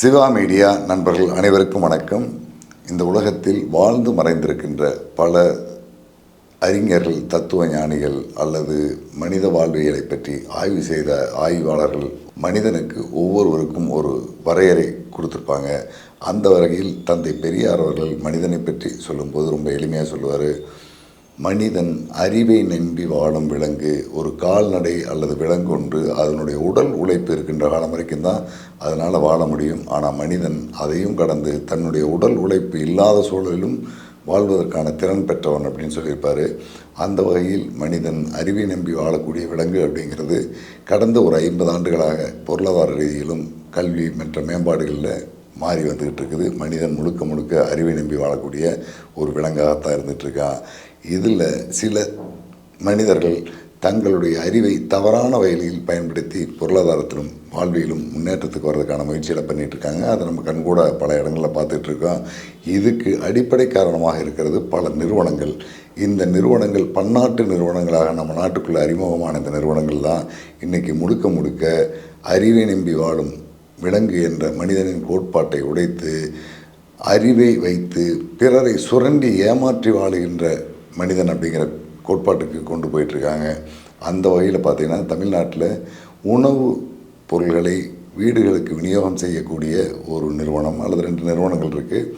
Siva media நண்பர்கள் அனைவருக்கும் வணக்கம். இந்த உலகத்தில் வாழ்ந்து மறைந்திருக்கின்ற பல அறிஞர்கள் தத்துவ ஞானிகள் அல்லது மனித வாழ்வியலை பற்றி ஆய்வு செய்த ஆய்வாளர்கள் மனிதனுக்கு ஒவ்வொருவருக்கும் ஒரு வரையறை கொடுத்துருப்பாங்க. அந்த வகையில் தந்தை பெரியார் அவர்கள் மனிதனை பற்றி சொல்லும்போது ரொம்ப எளிமையாக சொல்லுவார். மனிதன் அறிவை நம்பி வாழும் விலங்கு ஒரு கால்நடை அல்லது விலங்கு ஒன்று அதனுடைய உடல் உழைப்பு இருக்கின்ற காலம் வரைக்கும் தான் அதனால் வாழ முடியும். ஆனால் மனிதன் அதையும் கடந்து தன்னுடைய உடல் உழைப்பு இல்லாத சூழலிலும் வாழ்வதற்கான திறன் பெற்றவன் அப்படின்னு சொல்லியிருப்பார். அந்த வகையில் மனிதன் அறிவை நம்பி வாழக்கூடிய விலங்கு அப்படிங்கிறது கடந்த ஒரு ஐம்பது ஆண்டுகளாக பொருளாதார ரீதியிலும் கல்வி மற்ற மேம்பாடுகளில் மாறி வந்துக்கிட்டு இருக்குது. மனிதன் முழுக்க முழுக்க அறிவை நம்பி வாழக்கூடிய ஒரு விலங்காகத்தான் இருந்துகிட்ருக்கான் இதில் சில மனிதர்கள் தங்களுடைய அறிவை தவறான வயலில் பயன்படுத்தி பொருளாதாரத்திலும் வாழ்வியலும் முன்னேற்றத்துக்கு வர்றதுக்கான முயற்சிகளை பண்ணிகிட்ருக்காங்க. இருக்காங்க அதை நம்ம கண்கூட பல இடங்களில் பார்த்துட்டு இருக்கோம் இதுக்கு அடிப்படை காரணமாக இருக்கிறது பல நிறுவனங்கள். இந்த நிறுவனங்கள் பன்னாட்டு நிறுவனங்களாக நம்ம நாட்டுக்குள்ளே அறிமுகமான இந்த நிறுவனங்கள் தான். இன்றைக்கி முழுக்க முழுக்க அறிவை நம்பி வாழும் விலங்கு என்ற மனிதனின் கோட்பாட்டை உடைத்து அறிவை வைத்து பிறரை சுரண்டி ஏமாற்றி வாழுகின்ற மனிதன் அப்படிங்கிற கோட்பாட்டுக்கு கொண்டு போயிட்டுருக்காங்க. அந்த வகையில் பார்த்திங்கன்னா தமிழ்நாட்டில் உணவு பொருள்களை வீடுகளுக்கு விநியோகம் செய்யக்கூடிய ஒரு நிறுவனம் அல்லது ரெண்டு நிறுவனங்கள் இருக்குது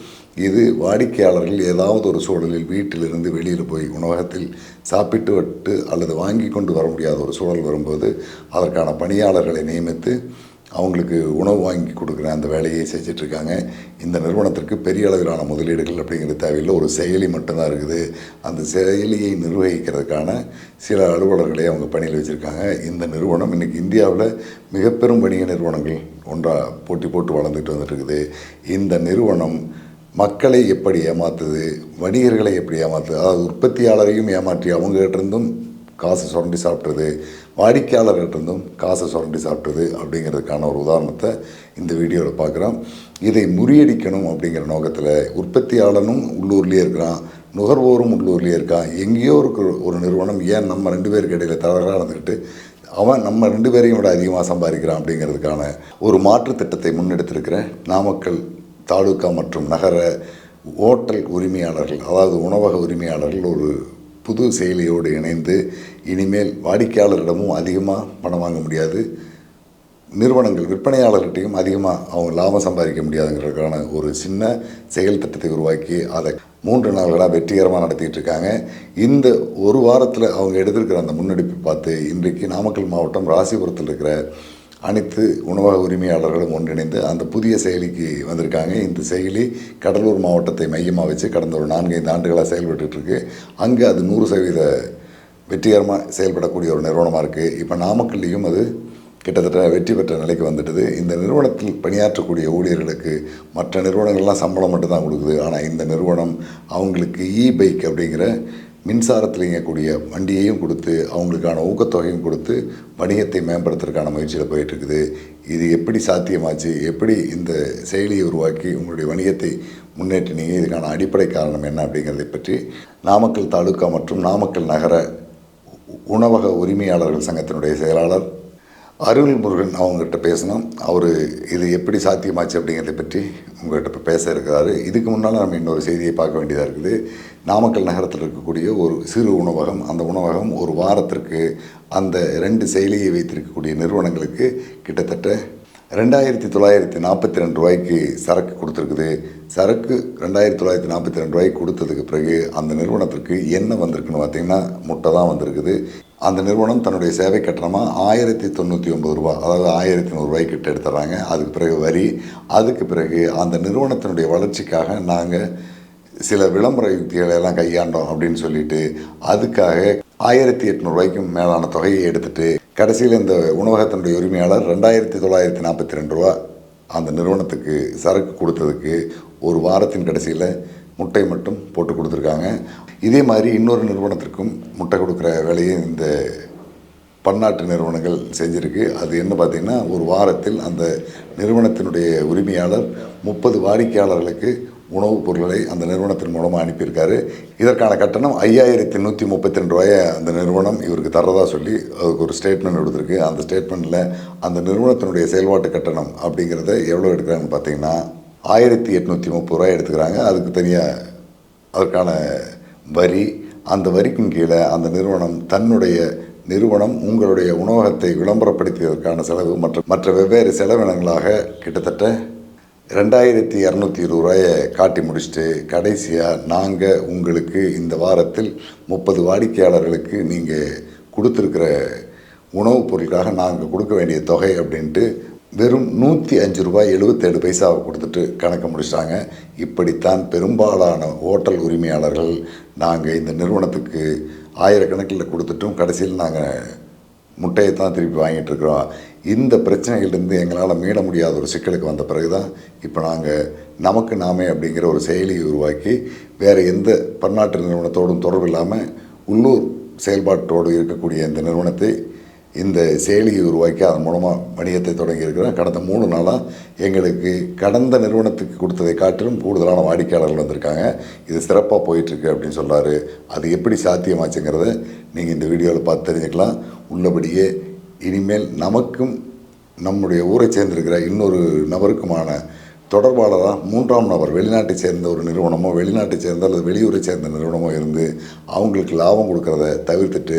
இது வாடிக்கையாளர்கள் ஏதாவது ஒரு சூழலில் வீட்டிலிருந்து வெளியில் போய் உணவகத்தில் சாப்பிட்டு விட்டு அல்லது வாங்கி கொண்டு வர முடியாத ஒரு சூழல் வரும்போது அதற்கான பணியாளர்களை நியமித்து அவங்களுக்கு உணவு வாங்கி கொடுக்குற அந்த வேலையை செஞ்சிட்ருக்காங்க. இந்த நிறுவனத்திற்கு பெரிய அளவிலான முதலீடுகள் அப்படிங்கிற தேவையில்லை. ஒரு செயலி மட்டும்தான் இருக்குது. அந்த செயலியை நிர்வகிக்கிறதுக்கான சில அலுவலர்களை அவங்க பணியில் வச்சுருக்காங்க. இந்த நிறுவனம் இன்றைக்கி இந்தியாவில் மிக பெரும் வணிக நிறுவனங்கள் ஒன்றாக போட்டி போட்டு வளர்ந்துட்டு வந்துட்டுருக்குது இந்த நிறுவனம் மக்களை எப்படி ஏமாத்துது வணிகர்களை எப்படி ஏமாத்துது அதாவது உற்பத்தியாளரையும் ஏமாற்றி அவங்ககிட்ட இருந்தும் காசு சுரண்டி சாப்பிட்றது வாடிக்கையாளர்கிட்ட இருந்தும் காசை சுரண்டி சாப்பிட்டது அப்படிங்கிறதுக்கான ஒரு உதாரணத்தை இந்த வீடியோவில் பார்க்குறோம். இதை முறியடிக்கணும் அப்படிங்கிற நோக்கத்தில் உற்பத்தியாளனும் உள்ளூர்லேயே இருக்கிறான். நுகர்வோரும் உள்ளூர்லேயே இருக்கான். எங்கேயோ இருக்கிற ஒரு நிறுவனம் ஏன் நம்ம ரெண்டு பேருக்கு இடையில தவறாக நடந்துக்கிட்டு அவன் நம்ம ரெண்டு பேரையும் விட அதிகமாக சம்பாதிக்கிறான் அப்படிங்கிறதுக்கான ஒரு மாற்று திட்டத்தை முன்னெடுத்திருக்கிற நாமக்கல் தாலுக்கா மற்றும் நகர ஓட்டல் உரிமையாளர்கள் அதாவது உணவக உரிமையாளர்கள் ஒரு புது செயலியோடு இணைந்து இனிமேல் வாடிக்கையாளரிடமும் அதிகமாக பணம் வாங்க முடியாது. நிறுவனங்கள் விற்பனையாளர்கிட்டையும் அதிகமாக அவங்க லாபம் சம்பாதிக்க முடியாதுங்கிறதுக்கான ஒரு சின்ன செயல் திட்டத்தை உருவாக்கி அதை மூன்று நாள்களாக வெற்றிகரமாக நடத்திட்டு இருக்காங்க. இந்த ஒரு வாரத்தில் அவங்க எடுத்திருக்கிற அந்த முன்னெடுப்பை பார்த்து இன்றைக்கு நாமக்கல் மாவட்டம் ராசிபுரத்தில் இருக்கிற அனைத்து உணவக உரிமையாளர்களும் ஒன்றிணைந்து அந்த புதிய செயலிக்கு வந்திருக்காங்க. இந்த செயலி கடலூர் மாவட்டத்தை மையமாக வச்சு கடந்த ஒரு நான்கைந்து ஆண்டுகளாக செயல்பட்டுருக்கு அங்கே அது நூறு சதவீத வெற்றிகரமாக செயல்படக்கூடிய ஒரு நிறுவனமாக இருக்குது இப்போ நாமக்கல்லையும் அது கிட்டத்தட்ட வெற்றி பெற்ற நிலைக்கு வந்துட்டது. இந்த நிறுவனத்தில் பணியாற்றக்கூடிய ஊழியர்களுக்கு மற்ற நிறுவனங்கள்லாம் சம்பளம் மட்டும்தான் கொடுக்குது. ஆனால் இந்த நிறுவனம் அவங்களுக்கு இ பைக் அப்படிங்கிற மின்சாரத்தில் இயங்கக்கூடிய வண்டியையும் கொடுத்து அவங்களுக்கான ஊக்கத்தொகையும் கொடுத்து வணிகத்தை மேம்படுத்துறதுக்கான முயற்சியில் போயிட்டுருக்குது. இது எப்படி சாத்தியமாச்சு? எப்படி இந்த செயலியை உருவாக்கி உங்களுடைய வணிகத்தை முன்னேற்றினீங்க? இதுக்கான அடிப்படை காரணம் என்ன அப்படிங்கிறதை பற்றி நாமக்கல் தாலுக்கா மற்றும் நாமக்கல் நகர உணவக உரிமையாளர்கள் சங்கத்தினுடைய செயலாளர் அருள் முருகன் அவங்ககிட்ட பேசணும். அவர் இது எப்படி சாத்தியமாச்சு அப்படிங்கிறத பற்றி உங்கள்கிட்ட இப்போ பேச இருக்கிறாரு. இதுக்கு முன்னால் நம்ம இன்னொரு செய்தியை பார்க்க வேண்டியதாக இருக்குது. நாமக்கல் நகரத்தில் இருக்கக்கூடிய ஒரு சிறு உணவகம் அந்த உணவகம் ஒரு வாரத்திற்கு அந்த ரெண்டு செயலியை வைத்திருக்கக்கூடிய நிறுவனங்களுக்கு கிட்டத்தட்ட ரெண்டாயிரத்தி தொள்ளாயிரத்தி நாற்பத்தி ரெண்டு ரூபாய்க்கு சரக்கு கொடுத்துருக்குது. சரக்கு ரெண்டாயிரத்தி தொள்ளாயிரத்தி நாற்பத்தி ரெண்டு ரூபாய்க்கு கொடுத்ததுக்கு பிறகு அந்த நிறுவனத்திற்கு என்ன வந்திருக்குன்னு பார்த்தீங்கன்னா முட்டை தான் வந்திருக்குது. அந்த நிறுவனம் தன்னுடைய சேவை கட்டணமாக ஆயிரத்தி தொண்ணூற்றி ஒம்பது ரூபா அதாவது ஆயிரத்தி நூறுரூவாய்க்கு கிட்ட எடுத்துட்றாங்க. அதுக்கு பிறகு வரி அதுக்கு பிறகு அந்த நிறுவனத்தினுடைய வளர்ச்சிக்காக நாங்கள் சில விளம்பர யுக்திகளை எல்லாம் கையாண்டோம் அப்படின்னு சொல்லிட்டு அதுக்காக ஆயிரத்தி எட்நூறுவாய்க்கும் மேலான தொகையை எடுத்துட்டு கடைசியில் இந்த உணவகத்தினுடைய உரிமையாளர் ரெண்டாயிரத்தி தொள்ளாயிரத்தி நாற்பத்தி ரெண்டு ரூபா அந்த நிறுவனத்துக்கு சரக்கு கொடுத்ததுக்கு ஒரு வாரத்தின் கடைசியில் முட்டை மட்டும் போட்டு கொடுத்துருக்காங்க. இதே மாதிரி இன்னொரு நிறுவனத்திற்கும் முட்டை கொடுக்குற வேலையை இந்த பன்னாட்டு நிறுவனங்கள் செஞ்சுருக்கு. அது என்ன பார்த்திங்கன்னா ஒரு வாரத்தில் அந்த நிறுவனத்தினுடைய உரிமையாளர் முப்பது வாடிக்கையாளர்களுக்கு உணவுப் பொருட்களை அந்த நிறுவனத்தின் மூலமாக அனுப்பியிருக்காரு. இதற்கான கட்டணம் ஐயாயிரத்தி நூற்றி முப்பத்தி ரெண்டு ரூபாயை அந்த நிறுவனம் இவருக்கு தரதா சொல்லி அதுக்கு ஒரு ஸ்டேட்மெண்ட் கொடுத்துருக்கு. அந்த ஸ்டேட்மெண்ட்டில் அந்த நிறுவனத்தினுடைய செயல்பாட்டு கட்டணம் அப்படிங்கிறத எவ்வளோ எடுக்கிறாங்கன்னு பார்த்தீங்கன்னா ஆயிரத்தி எட்நூற்றி முப்பது ரூபாய் எடுத்துக்கிறாங்க. அதுக்கு தனியாக அதற்கான வரி. அந்த வரிக்கும் கீழே அந்த நிறுவனம் தன்னுடைய நிறுவனம் உங்களுடைய உணவகத்தை விளம்பரப்படுத்தியதற்கான செலவு மற்ற மற்ற வெவ்வேறு செலவினங்களாக கிட்டத்தட்ட ரெண்டாயிரத்தி இரநூத்தி இருபது ரூபாயை காட்டி முடிச்சுட்டு கடைசியாக நாங்கள் உங்களுக்கு இந்த வாரத்தில் முப்பது வாடிக்கையாளர்களுக்கு நீங்கள் கொடுத்துருக்கிற உணவுப் பொருளுக்காக நாங்கள் கொடுக்க வேண்டிய தொகை அப்படின்ட்டு வெறும் நூற்றி அஞ்சு ரூபாய் எழுபத்தேழு பைசாவை கொடுத்துட்டு கணக்கு முடிச்சிட்டாங்க. இப்படித்தான் பெரும்பாலான ஹோட்டல் உரிமையாளர்கள் நாங்கள் இந்த நிறுவனத்துக்கு ஆயிரக்கணக்கில் கொடுத்துட்டும் கடைசியில் நாங்கள் முட்டையை தான் திருப்பி வாங்கிட்டு இருக்கிறோம். இந்த பிரச்சனைகள்லேருந்து எங்களால் மீள முடியாத ஒரு சிக்கலுக்கு வந்த பிறகு தான் இப்போ நாங்கள் நமக்கு நாமே அப்படிங்கிற ஒரு செயலியை உருவாக்கி வேறு எந்த பன்னாட்டு நிறுவனத்தோடும் தொடர்பு இல்லாமல் உள்ளூர் செயல்பாட்டோடு இருக்கக்கூடிய இந்த நிறுவனத்தை இந்த செயலியை உருவாக்கி அதன் மூலமாக வணிகத்தை தொடங்கியிருக்கிறோம் கடந்த மூணு நாளாக எங்களுக்கு கடந்த நிறுவனத்துக்கு கொடுத்ததை காட்டிலும் கூடுதலான வாடிக்கையாளர்கள் வந்திருக்காங்க. இது சிறப்பாக போயிட்டுருக்கு அப்படின்னு சொல்கிறாரு அது எப்படி சாத்தியமாச்சுங்கிறத நீங்கள் இந்த வீடியோவில் பார்த்து தெரிஞ்சுக்கலாம். உள்ளபடியே இனிமேல் நமக்கும் நம்முடைய ஊரை சேர்ந்திருக்கிற இன்னொரு நபருக்குமான தொடர்பாளராக மூன்றாம் நபர் வெளிநாட்டை சேர்ந்த ஒரு நிறுவனமோ வெளிநாட்டை சேர்ந்த அல்லது வெளியூரை சேர்ந்த நிறுவனமோ இருந்து அவங்களுக்கு லாபம் கொடுக்கறத தவிர்த்துட்டு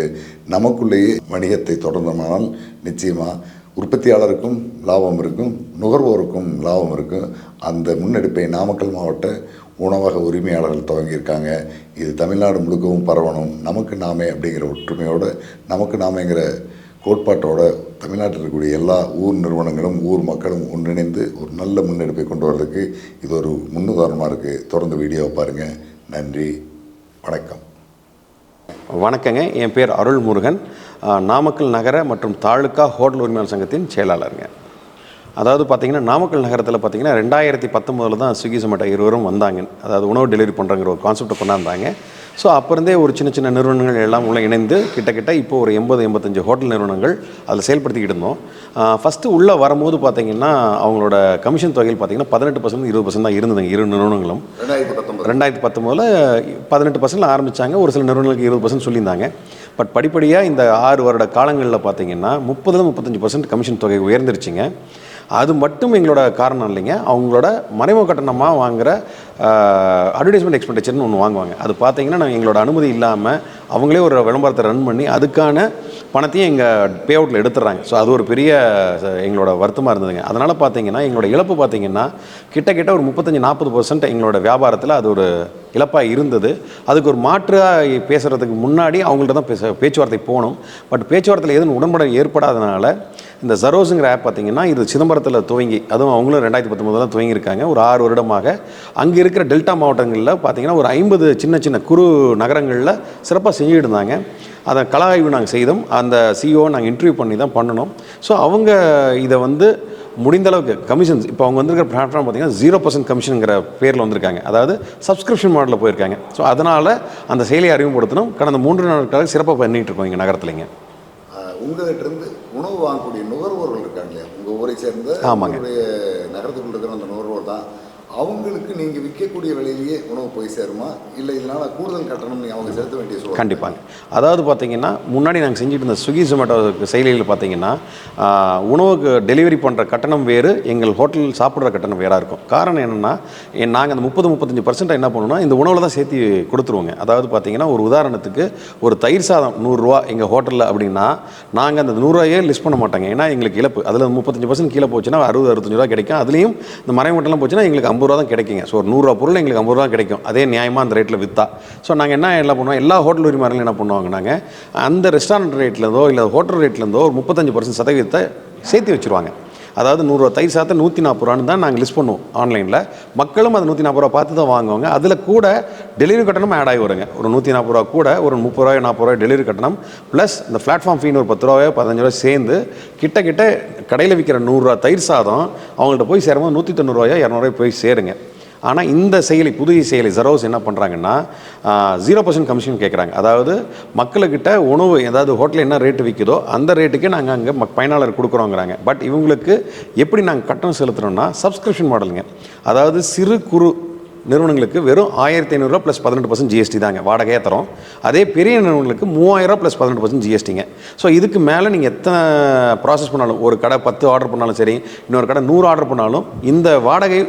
நமக்குள்ளேயே வணிகத்தை தொடர்ந்தோமானால் நிச்சயமாக உற்பத்தியாளருக்கும் லாபம் இருக்கும் நுகர்வோருக்கும் லாபம் இருக்கும். அந்த முன்னெடுப்பை நாமக்கல் மாவட்ட உணவக உரிமையாளர்கள் துவங்கியிருக்காங்க. இது தமிழ்நாடு முழுக்கவும் பரவணும். நமக்கு நாமே அப்படிங்கிற ஒற்றுமையோடு நமக்கு நாமேங்கிற கோட்பாட்டோட தமிழ்நாட்டில் இருக்கக்கூடிய எல்லா ஊர் நிறுவனங்களும் ஊர் மக்களும் ஒன்றிணைந்து ஒரு நல்ல முன்னெடுப்பை கொண்டு வர்றதுக்கு இது ஒரு முன்னுதாரணமாக இருக்குது தொடர்ந்து வீடியோவை பாருங்கள் நன்றி. வணக்கம். வணக்கங்க. என் பேர் அருள் முருகன் நாமக்கல் நகர மற்றும் தாலுக்கா ஹோட்டல் உரிமையாளர் சங்கத்தின் செயலாளருங்க. அதாவது பார்த்தீங்கன்னா நாமக்கல் நகரத்தில் பார்த்தீங்கன்னா ரெண்டாயிரத்தி பத்தொம்போதில் தான் ஸ்விக்கி சொமேட்டோ இருவரும் வந்தாங்க. அதாவது உணவு டெலிவரி பண்ணுறங்கிற ஒரு கான்செப்டை கொண்டாந்தாங்க. ஸோ அப்போ இருந்தே ஒரு சின்ன சின்ன நிறுவனங்கள் எல்லாம் உள்ள இணைந்து கிட்டத்தட்ட இப்போ ஒரு எண்பது எண்பத்தஞ்சு ஹோட்டல் நிறுவனங்கள் அதில் செயல்படுத்திக்கிட்டு இருந்தோம். ஃபஸ்ட்டு உள்ளே வரும்போது பார்த்தீங்கன்னா அவங்களோட கமிஷன் தொகையில் பார்த்தீங்கன்னா பதினெட்டு பர்சன்ட் இருபது பர்சன்ட் தான் இருந்ததுங்க இரு நிறுவனங்களும். ரெண்டாயிரத்தி பத்தொம்போதில் பதினெட்டு பர்சன்ட் ஆரம்பித்தாங்க ஒரு சில நிறுவனங்களுக்கு இருபது பர்சன்ட் சொல்லியிருந்தாங்க. பட் படிப்படியாக இந்த ஆறு வருட காலங்களில் பார்த்தீங்கன்னா முப்பதுல முப்பத்தஞ்சு பர்சன்ட் கமிஷன் தொகை உயர்ந்துருச்சுங்க. அது மட்டும் எங்களோட காரணம் இல்லைங்க. அவங்களோட மறைமுக கட்டணமாக வாங்குற அட்வர்டைஸ்மெண்ட் எக்ஸ்பெண்டிச்சர்னு ஒன்று வாங்குவாங்க. அது பார்த்தீங்கன்னா நாங்கள் எங்களோட அனுமதி இல்லாமல் அவங்களே ஒரு விளம்பரத்தை ரன் பண்ணி அதுக்கான பணத்தையும் எங்கள் பே அவுட்டில் எடுத்துடுறாங்க. ஸோ அது ஒரு பெரிய எங்களோட வருத்தமாக இருந்ததுங்க. அதனால் பார்த்தீங்கன்னா எங்களோட இழப்பு பார்த்தீங்கன்னா கிட்டக்கிட்ட ஒரு முப்பத்தஞ்சு நாற்பது பர்சன்ட் எங்களோட வியாபாரத்தில் அது ஒரு இழப்பாக இருந்தது. அதுக்கு ஒரு மாற்றாக பேசுகிறதுக்கு முன்னாடி அவங்கள்ட்ட தான் பேச பேச்சுவார்த்தை போகணும் பட் பேச்சுவார்த்தையில் எதுவும் உடன்பாடு ஏற்படாதனால இந்த ஜரோஸுங்கிற ஆப் பார்த்தீங்கன்னா இது சிதம்பரத்தில் துவங்கி அதுவும் அவங்களும் ரெண்டாயிரத்தி பத்தொம்பதில் தான் துவங்கியிருக்காங்க. ஒரு ஆறு வருடமாக அங்கே இருக்கிற டெல்டா மாவட்டங்களில் பார்த்தீங்கன்னா ஒரு ஐம்பது சின்ன சின்ன குறு நகரங்களில் சிறப்பாக செஞ்சுட்டு இருந்தாங்க. அதை கல ஆய்வு நாங்கள் செய்தோம். அந்த சிஓ நாங்கள் இன்டர்வியூ பண்ணி தான் பண்ணணும். ஸோ அவங்க இதை வந்து முடிந்த அளவுக்கு கமிஷன்ஸ் இப்போ அவங்க வந்திருக்கிற பிளாட்ஃபார்ம் பார்த்தீங்கன்னா ஜீரோ பர்சன்ட் கமிஷனுங்கிற பேரில் வந்திருக்காங்க. அதாவது சப்ஸ்கிரிப்ஷன் மாடலில் போயிருக்காங்க. ஸோ அதனால் அந்த செயலியை அறிமுகப்படுத்தணும். கடந்த மூன்று நாட்களாக சிறப்பாக பண்ணிகிட்டு இருக்கோம் இங்கே நகரத்துலைங்க உங்கள்கிட்ட இருந்து உணவு வாங்கக்கூடிய நுகர்வோர்கள் இருக்காங்க இல்லையா உங்கள் ஊரை சேர்ந்த ஆமாங்க. நகரத்துக்குள்ள இருக்கிற அந்த நுகர்வோர் தான் அவங்களுக்கு நீங்கள் விற்கக்கூடிய விலையிலேயே உணவு போய் சேருமா? இல்லை இதனால் கூடுதல் கட்டணம் அவங்க செலுத்த வேண்டிய சூழல் கண்டிப்பாங்க அதாவது பார்த்தீங்கன்னா முன்னாடி நாங்கள் செஞ்சுட்டு இருந்த ஸ்விக்கி ஜொமேட்டோ செயலியில் பார்த்தீங்கன்னா உணவுக்கு டெலிவரி பண்ணுற கட்டணம் வேறு எங்கள் ஹோட்டலில் சாப்பிட்ற கட்டணம் வேறாக இருக்கும். காரணம் என்னென்னா நாங்கள் அந்த முப்பது முப்பத்தஞ்சு பர்சன்ட் என்ன பண்ணுவோம்னா இந்த உணவில் தான் சேர்த்து கொடுத்துருவோங்க. அதாவது பார்த்தீங்கன்னா ஒரு உதாரணத்துக்கு ஒரு தயிர் சாதம் நூறுரூவா எங்கள் ஹோட்டலில் அப்படின்னா நாங்கள் அந்த நூறுரூவாயே லிஸ்ட் பண்ண மாட்டாங்க. ஏன்னா எங்களுக்கு இழப்பு. அதில் முப்பத்தஞ்சு பர்சன்ட் கீழே போச்சுன்னா அறுபது அறுபத்தஞ்சு ரூபா கிடைக்கும். அதுலேயும் இந்த மறைமட்டெல்லாம் போச்சுன்னா எங்களுக்கு ஐம்பது ரூபா தான் கிடைக்குங்க. ஸோ ஒரு நூறுரூவா பொருள் எங்களுக்கு ஐம்பது ரூபா தான் கிடைக்கும். அதே நியாயமாக அந்த ரேட்டில் விற்றா ஸோ நாங்கள் என்ன என்ன பண்ணுவோம்? எல்லா ஹோட்டல் உரிமையாளர்களும் என்ன பண்ணுவாங்க நாங்கள் அந்த ரெஸ்டாரண்ட் ரேட்லேருந்தோ இல்லை ஹோட்டல் ரேட்லேருந்தோ ஒரு முப்பத்தஞ்சு பர்சன்ட் சதவீதத்தை சேர்த்து வச்சுருவாங்க. அதாவது நூறுரூவா தயிர் சாத்தை நூற்றி நாற்பது ரூபான்னு தான் நாங்கள் லிஸ்ட் பண்ணுவோம் ஆன்லைனில் மக்களும் அது நூற்றி நாற்பது ரூபா பார்த்து தான் வாங்குவாங்க. அதில் கூட டெலிவரி கட்டணம் ஆட் ஆகி வருங்க. ஒரு நூற்றி நாற்பது ரூபா கூட ஒரு முப்பது ரூபாய் நாற்பது ரூபாய் டெலிவரி கட்டணம் ப்ளஸ் இந்த பிளாட்ஃபார்ம் ஃபீன் ஒரு பத்து ரூபாயோ பதினஞ்சு ரூபாய் சேர்ந்து கிட்ட கிட்ட கடையில் விற்கிற நூறுரூவா தயிர் சாதம் அவங்கள்ட்ட போய் சேரும்போது நூற்றி தொண்ணூறுரூவாயோ இரநூறுவாய் போய் சேருங்க. ஆனால் இந்த செயலி புதிய செயலி ஜெரோஸ் என்ன பண்ணுறாங்கன்னா ஜீரோ பர்சன்ட் கமிஷன் கேட்குறாங்க அதாவது மக்களுக்கிட்ட உணவு ஏதாவது ஹோட்டலில் என்ன ரேட்டு விற்குதோ அந்த ரேட்டுக்கே நாங்கள் அங்கே மக் பயனாளர் கொடுக்குறோங்கிறாங்க. பட் இவங்களுக்கு எப்படி நாங்கள் கட்டணம் செலுத்துகிறோம்னா சப்ஸ்கிரிப்ஷன் மாடலுங்க அதாவது சிறு குறு நிறுவனங்களுக்கு வெறும் ஆயிரத்தி ஐநூறுரூவா ப்ளஸ் பதினெட்டு பர்சன்ட் ஜிஎஸ்டி தாங்க. வாடகையாக தரோம். அதே பெரிய நிறுவனங்களுக்கு மூவாயிரம் ப்ளஸ் பதினெட்டு பர்சன்ட் ஜிஎஸ்டிங்க ஸோ இதுக்கு மேலே நீங்கள் எத்தனை ப்ராசஸ் பண்ணாலும் ஒரு கடை பத்து ஆர்டர் பண்ணாலும் சரி இன்னொரு கடை நூறு ஆர்டர் பண்ணாலும் இந்த வாடகை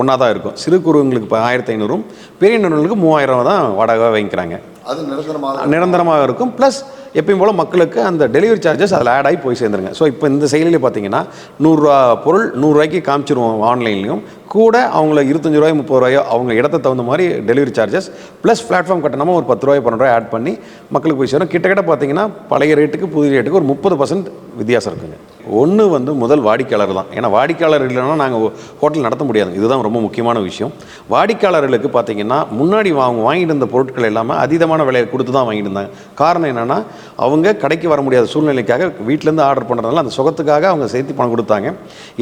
ஒன்றா தான் இருக்கும். சிறு குறுங்களுக்கு இப்போ ஆயிரத்தி ஐநூறும் பெரிய நிறுவனங்களுக்கு மூவாயிரம் தான் வாடகை வாங்கிக்கிறாங்க. அது நிரந்தரமாக நிரந்தரமாக இருக்கும். ப்ளஸ் எப்பயும் போல் மக்களுக்கு அந்த டெலிவரி சார்ஜஸ் அதில் ஆட் ஆகி போய் சேர்ந்துருங்க. ஸோ இப்போ இந்த செயலியில் பார்த்தீங்கன்னா நூறுரூவா பொருள் நூறுரூவாய்க்கு காமிச்சிருவோம் ஆன்லைன்லையும் கூட அவங்கள இருபத்தஞ்சு ரூபாய் முப்பது ரூபாயோ அவங்க இடத்த தகுந்த மாதிரி டெலிவரி சார்ஜஸ் ப்ளஸ் பிளாட்ஃபார்ம் கட்டணமாக ஒரு பத்து ரூபாய் பன்னெண்டு ரூபாய் ஆட் பண்ணி மக்களுக்கு போய் சேரும். கிட்டக்கிட்ட பார்த்தீங்கன்னா பழைய ரேட்டுக்கு புதிய ரேட்டுக்கு ஒரு முப்பது பர்சன்ட் வித்தியாசம் இருக்குங்க. ஒன்று வந்து முதல் வாடிக்கையாளர் தான். ஏன்னா வாடிக்கையாளர் இல்லைன்னா நாங்கள் ஹோட்டல் நடத்த முடியாது. இதுதான் ரொம்ப முக்கியமான விஷயம். வாடிக்கையாளர்களுக்கு பார்த்தீங்கன்னா முன்னாடி அவங்க வாங்கிட்டு இருந்த பொருட்கள் எல்லாமே அதீதமான விலையை கொடுத்து தான் வாங்கிட்டு இருந்தாங்க. காரணம் என்னென்னா அவங்க கடைக்கு வர முடியாத சூழ்நிலைக்காக வீட்டிலேருந்து ஆர்டர் பண்ணுறதுனால அந்த சுகத்துக்காக அவங்க சேர்த்து பணம் கொடுத்தாங்க.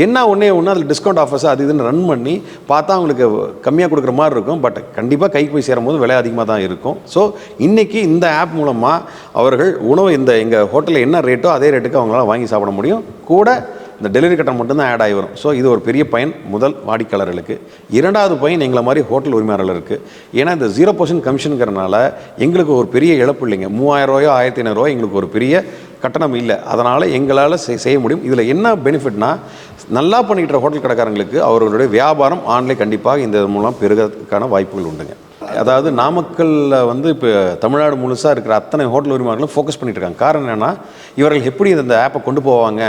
என்ன ஒன்றே ஒன்று அதில் டிஸ்கவுண்ட் ஆஃபர்ஸ் அது இதுன்னு ரன் பண்ணி பண்ணி பார்த்தா அவங்களுக்கு கம்மியாக கொடுக்குற மாதிரி இருக்கும். பட் கண்டிப்பாக கைக்கு போய் சேரும் போது விலை அதிகமாக தான் இருக்கும். ஸோ இன்றைக்கி இந்த ஆப் மூலமாக அவர்கள் உணவு இந்த எங்கள் ஹோட்டலில் என்ன ரேட்டோ அதே ரேட்டுக்கு அவங்களால வாங்கி சாப்பிட முடியும். கூட இந்த டெலிவரி கட்டணம் மட்டும்தான் ஆட் ஆகி வரும். ஸோ இது ஒரு பெரிய பயன் முதல் வாடிக்கையாளர்களுக்கு. இரண்டாவது பயன் எங்களை மாதிரி ஹோட்டல் உரிமையாளர்களுக்கு. ஏன்னா இந்த ஜீரோ பர்சன்ட் கமிஷனுங்கிறனால எங்களுக்கு ஒரு பெரிய இழப்பு இல்லைங்க. மூவாயிரரூவாயோ ஆயிரத்தி ஐநூறுரூவா எங்களுக்கு ஒரு பெரிய கட்டணம் இல்லை. அதனால் எங்களால் செய்- செய்ய முடியும். இதில் என்ன பெனிஃபிட்னால் நல்லா பண்ணிக்கிற ஹோட்டல் கடைக்காரங்களுக்கு அவர்களுடைய வியாபாரம் ஆன்லைன் கண்டிப்பாக இந்த மூலம் பெருகிறதுக்கான வாய்ப்புகள் உண்டுங்க. அதாவது நாமக்கல்ல வந்து இப்போ தமிழ்நாடு முழுசாக இருக்கிற அத்தனை ஹோட்டல் உரிமையாளர்களும் ஃபோக்கஸ் பண்ணிட்டு இருக்காங்க காரணம் என்னென்னா இவர்கள் எப்படி இந்த ஆப்பை கொண்டு போவாங்க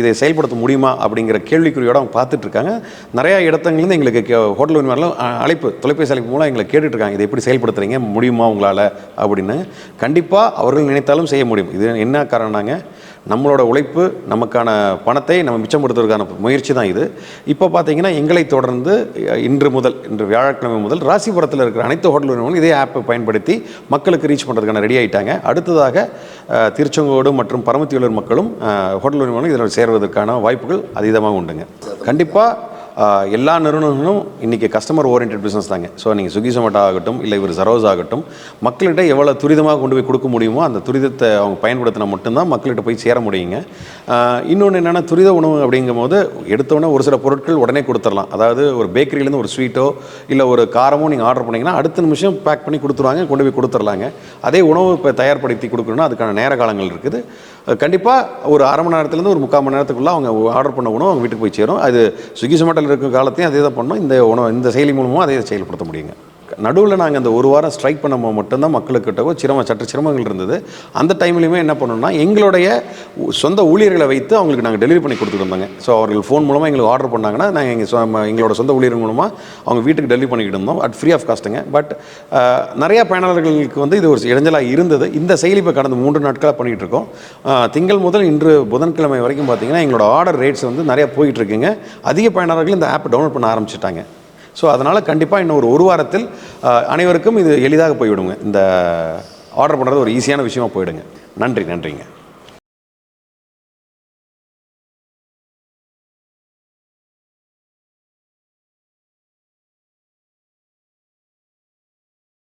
இதை செயல்படுத்த முடியுமா அப்படிங்கிற கேள்விக்குறியோட அவங்க பார்த்துட்டு இருக்காங்க நிறையா இடத்துலேருந்து எங்களுக்கு ஹோட்டல் உரிமையாளர்கள் அழைப்பு தொலைபேசி அழைப்பு மூலம் எங்களை கேட்டுட்ருக்காங்க இதை எப்படி செயல்படுத்துறீங்க முடியுமா உங்களால்? அப்படின்னு. கண்டிப்பாக அவர்கள் நினைத்தாலும் செய்ய முடியும். இது என்ன காரணம்னாங்க நம்மளோட உழைப்பு நமக்கான பணத்தை நம்ம மிச்சப்படுத்துவதற்கான முயற்சி தான் இது. இப்போ பார்த்தீங்கன்னா எங்களை தொடர்ந்து இன்று முதல் இன்று வியாழக்கிழமை முதல் ராசிபுரத்தில் இருக்கிற அனைத்து ஹோட்டல் நிறுவனங்களும் இதே ஆப்பை பயன்படுத்தி மக்களுக்கு ரீச் பண்ணுறதுக்கான ரெடி ஆகிட்டாங்க அடுத்ததாக திருச்செங்கோடு மற்றும் பரமத்தியுள்ளூர் மக்களும் ஹோட்டல் நிறுவனம் இதில் சேர்வதற்கான வாய்ப்புகள் அதீதமாக உண்டுங்க. கண்டிப்பாக எல்லா நிறுவனங்களும் இன்றைக்கி கஸ்டமர் ஓரியன்ட் பிஸ்னஸ் தாங்க. ஸோ நீங்கள் சுகி சொமேட்டோ ஆகட்டும் இல்லை இவர் சரோஸ் ஆகட்டும் மக்கள்கிட்ட எவ்வளோ துரிதமாக கொண்டு போய் கொடுக்க முடியுமோ அந்த துரிதத்தை அவங்க பயன்படுத்தினா மட்டும்தான் மக்கள்கிட்ட போய் சேர முடியுங்க. இன்னொன்று என்னென்னா துரித உணவு அப்படிங்கும்போது எடுத்தோடனே ஒரு சில பொருட்கள் உடனே கொடுத்துடலாம். அதாவது ஒரு பேக்கரியிலேருந்து ஒரு ஸ்வீட்டோ இல்லை ஒரு காரமோ நீங்கள் ஆர்டர் பண்ணிங்கன்னா அடுத்த நிமிஷம் பேக் பண்ணி கொடுத்துருவாங்க கொண்டு போய் கொடுத்துடலாங்க. அதே உணவு இப்போ தயார்படுத்தி கொடுக்கணும்னா அதுக்கான நேர காலங்கள் இருக்குது. கண்டிப்பாக ஒரு அரை மணி நேரத்துலேருந்து ஒரு முக்கால் மணி நேரத்துக்குள்ளே அவங்க ஆர்டர் பண்ண உணவு அவங்க வீட்டுக்கு போய் சேரும். அது ஸ்விக்கி சொமேட்டோவில் இருக்கிற காலத்தையும் அதே தான் பண்ணோம். இந்த உணவு இந்த செயலி மூலமாக அதே செயல்படுத்த முடியுங்க. நடுவில் நாங்கள் அந்த ஒரு வாரம் ஸ்ட்ரைக் பண்ணும்போது மட்டும்தான் மக்களுக்கிட்டவோ சிரம சிரமம் சற்று சிரமங்கள் இருந்தது. அந்த டைம்லையுமே என்ன பண்ணோம்னா எங்களுடைய சொந்த ஊழியர்களை வைத்து அவங்களுக்கு நாங்கள் டெலிவரி பண்ணி கொடுத்துட்டு இருந்தாங்க ஸோ அவர்கள் ஃபோன் மூலமாக எங்களுக்கு ஆர்டர் பண்ணாங்கன்னா நாங்கள் எங்கள் எங்களோட சொந்த ஊழியர் மூலமாக அவங்க வீட்டுக்கு டெலிவரி பண்ணிக்கிட்டு இருந்தோம். அட் ஃப்ரீ ஆஃப் காஸ்ட்டுங்க பட் நிறையா பயனாளர்களுக்கு வந்து இது ஒரு இடைஞ்சலாக இருந்தது. இந்த செயலி இப்போ கடந்த மூன்று நாட்களாக பண்ணிகிட்டு இருக்கோம். திங்கள் முதல் இன்று புதன்கிழமை வரைக்கும் பார்த்தீங்கன்னா எங்களோட ஆர்டர் ரேட்ஸ் வந்து நிறையா போயிட்டுருக்குங்க அதிக பயனாளர்கள் இந்த ஆப்பை டவுன்லோட் பண்ண ஆரம்பிச்சிட்டாங்க. ஸோ அதனால் கண்டிப்பாக இன்னும் ஒரு ஒரு வாரத்தில் அனைவருக்கும் இது எளிதாக போய்விடுங்க. இந்த ஆர்டர் பண்ணுறது ஒரு ஈஸியான விஷயமாக போயிடுங்க நன்றி நன்றிங்க.